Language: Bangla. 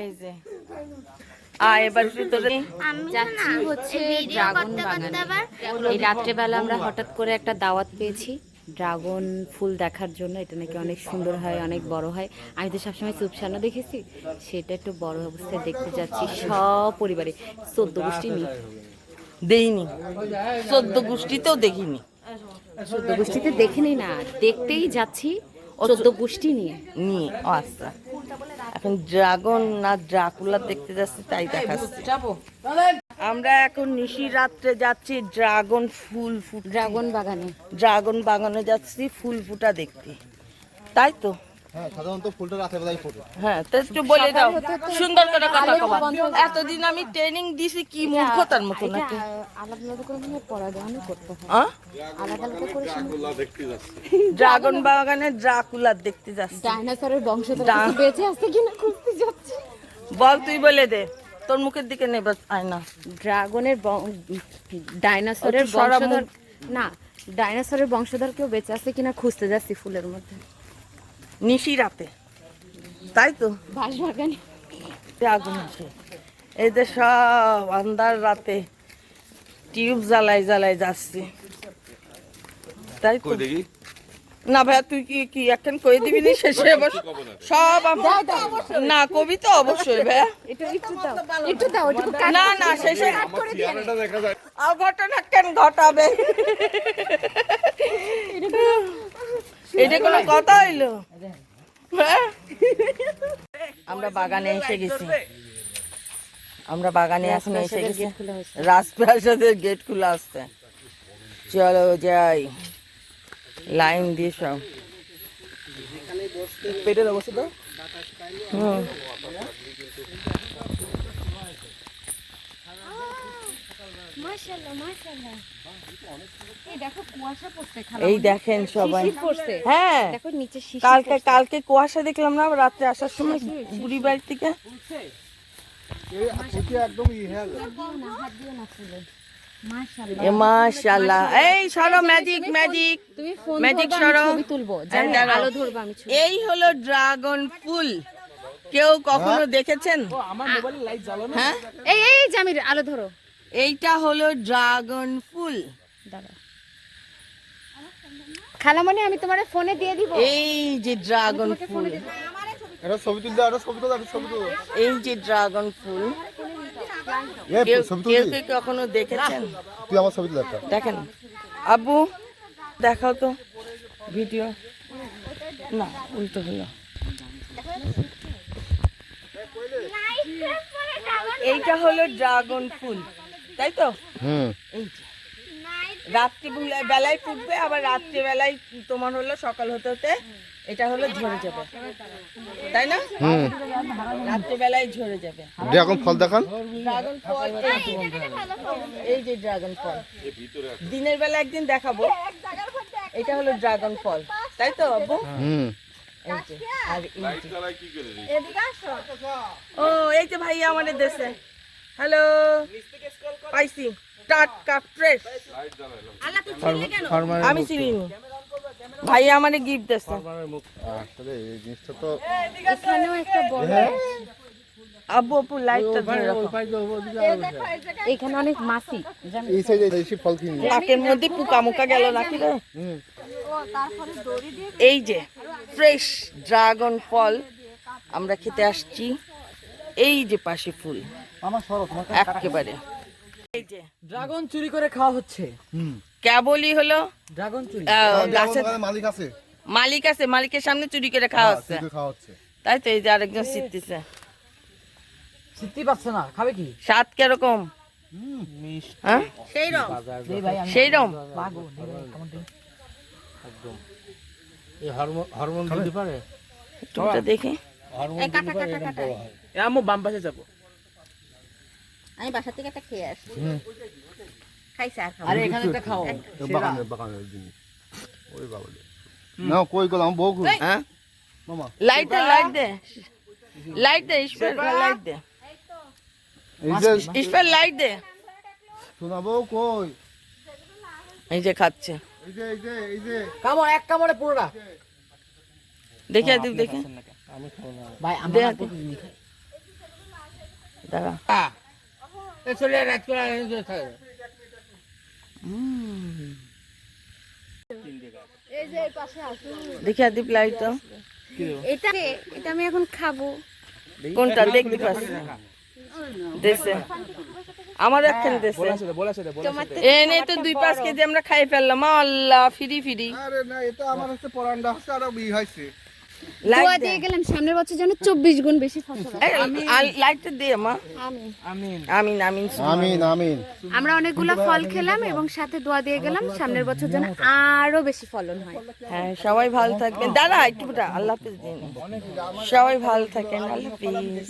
এই যে। আ এবার ভিতরে যাচ্ছি হচ্ছে ড্রাগন বাগানে। এই রাত্রেবেলা আমরা হঠাৎ করে একটা দাওয়াত পেয়েছি ড্রাগন ফুল দেখার জন্য। এটা নাকি অনেক সুন্দর হয় অনেক বড় হয়। আমি তো সবসময় চুপসানো দেখেছি সেটা একটু বড় অবস্থায় দেখতে যাচ্ছি। সব পরিবারে চোদ্দ গোষ্ঠী নিয়ে। দেইনি। চোদ্দ গোষ্ঠীতেও দেখিনি। চোদ্দ গোষ্ঠীতে দেখিনি না দেখতেই যাচ্ছি চোদ্দ গোষ্ঠী নিয়ে। নিয়ে ও আচ্ছা। এখন ড্রাগন না ড্রাকুলা দেখতে যাচ্ছি তাই দেখাচ্ছি। আমরা এখন নিশি রাত্রে যাচ্ছি ড্রাগন ফুল ফুট ড্রাগন বাগানে। ড্রাগন বাগানে যাচ্ছি ফুল ফুটা দেখতে। তাই তো? হ্যাঁ সাধারণত ফুলটা রাতে বেলায় ফোটে। হ্যাঁ তো একটু বলে দাও সুন্দর করে কথা কবা এতদিন আমি ট্রেনিং দিছি কি মূর্খতার মতো নাকি? আলাদা আলাদা করে মনে করতে হয়। আলাদা আলাদা করে ড্রাগন বাগানে ড্রাকুলা দেখতে যাচ্ছি। ডাইনোসরের বংশধর বেঁচে আছে কিনা খুঁজতে যাচ্ছি। বল তুই বলে দে। তোর মুখের দিকে নেবে আয়না ড্রাগনের ডাইনোসরের বংশধর না ডাইনোসরের বংশধর কেউ বেঁচে আছে কিনা খুঁজতে যাচ্ছি ফুলের মধ্যে। নিশি রাতে। তাই তো? আগুন আছে এই যে সব আন্ধার রাতে টিউব জ্বালাই জ্বালাই যাচ্ছে। তাই তো? না ভাইয়া তুই কি কি এখন কই দিবি নি শেষে এবার সব না কবি তো অবশ্যই ভাইয়া। একটু দাও একটু দাও না না শেষে আর ঘটনা কেন ঘটাবে? এটা কোনো কথা হইল? আমরা বাগানে এসে গেছি। আমরা বাগানে এখন এসে গেছি। রাজপ্রাসাদের গেট খুলে আসতে চলো যাই। লাইন দিয়ে সব। পেটের অবস্থা তো? হুম। মাশাআল্লাহ মাশাআল্লাহ। এই দেখো কুয়াশা পড়ছে এই দেখেন সবাই। হ্যাঁ। দেখো নিচে শিশির কালকে কালকে কুয়াশা দেখলাম না রাত্রে আসার সময় বুড়ি বাড়ি থেকে। একদম ইহেল। মাশাআল্লাহ। এই সরো ম্যাজিক ম্যাজিক তুমি ফোন Magic সরো। ছবি তুলবো। এই দাঁড়াও। আলো ধরবা আমি এই হলো ড্রাগন ফুল। কেউ কখনো দেখেছেন? হ্যাঁ? এই এই জামির আলো ধরো। এইটা হলো ড্রাগন ফুল। দাঁড়াও। খালামণি আমি তোমার ফোনে দিয়ে দিব। এই যে ড্রাগন ফুল। এটা ছবি তুলতে এটা ছবি তুলো এটা ছবি তুলো। এই যে ড্রাগন ফুল। কেউ কি কখনো দেখেছেন? তুই আমার ছবি তুলে দেখেন। আব্বু দেখাও তো ভিডিও। না উল্টো হলো। এইটা হলো ড্রাগন ফুল তাই তো? হুম। এই যে। রাত্রি বেলায় ফুটবে আবার রাত্রি বেলায় তোমার হলো সকাল হতে হতে এটা হলো ঝরে যাবে। তাই না? হুম। রাত্রি বেলায় ঝরে যাবে। ড্রাগন ফল দেখান। ড্রাগন ফল এই যে। ড্রাগন ফল। দিনের বেলা একদিন দেখাবো। এটা হলো ড্রাগন ফল। তাই তো আব্বু? ও এই যে ভাইয়া আমাদের দেশে। হ্যালো পাইছি। টাটকা ফ্রেশ আমি চিনি। গিফট আসলে এই জিনিসটা তো এখানেও একটা বড় আব্বু আপু লাইটটা ধরে রাখো। এখানে অনেক মাছি জানো? এই সাইডে দেশি ফল কিনি নাকের মধ্যে পোকা মোকা গেল নাকি রে? এই যে ফ্রেশ ড্রাগন ফল আমরা খেতে আসছি। এই যে পাশে ফুল আমার একেবারে। এই যে ড্রাগন চুরি করে খাওয়া হচ্ছে। কেবলই হলো ড্রাগন চুরি। গাছের মালিক আছে। মালিক আছে মালিকের সামনে চুরি করে খাওয়া হচ্ছে। তুই খাওয়া হচ্ছে। তাই তো এই যে আরেকজন শিখতেছে সিদ্ধি পাচ্ছে না খাবে কি? স্বাদ কীরকম? হ্যাঁ? এই ভাই আমি সেই রকম। পাগল এই ভাই, হরমোন দিতে পারে? টুকটা দেখি। এ আম্মু বাম পাশে যাব। আমি বাসা থেকে একটা খেয়ে আসি। খাইছে আর খাব। আরে এখানে একটা খাও। বাগানের বাগানের জিনিস। ওই বাবা না কই বউ হ্যাঁ? মামা। লাইট দে লাইট দে। লাইট দে ঈশ্বর লাইট দে। লাইট কই? এই যে খাচ্ছে। এই যে এই যে এই যে। কামড় এক কামড়ে পুরোটা দেখে দিক দেখে ভাই দে আমার আগে। দাঁড়া। চলে রাত দেখি দীপ লাইট দাও। এটা এটা আমি এখন খাব। কোনটা? দেখতে পাচ্ছি দেশে। আমার একখান দেশে। এনে তো দুই পাঁচ কেজি আমরা খাই ফেললাম। আল্লাহ ফিরি ফিরি। আরে না এটা আমার হচ্ছে পরান্ডা হচ্ছে আর ই হয়েছে। দোয়া দিয়ে গেলাম সামনের বছর যেন চব্বিশ গুণ বেশি ফসল হয়। লাইটটা দিয়ে মা। আমিন। আমিন। আমিন আমিন আমিন আমিন। আমরা অনেকগুলো ফল খেলাম এবং সাথে দোয়া দিয়ে গেলাম সামনের বছর যেন আরও বেশি ফলন হয়। হ্যাঁ সবাই ভালো থাকবেন। দাদা একটু আল্লাহ হাফিজ দিন সবাই ভালো থাকেন আল্লাহ হাফিজ।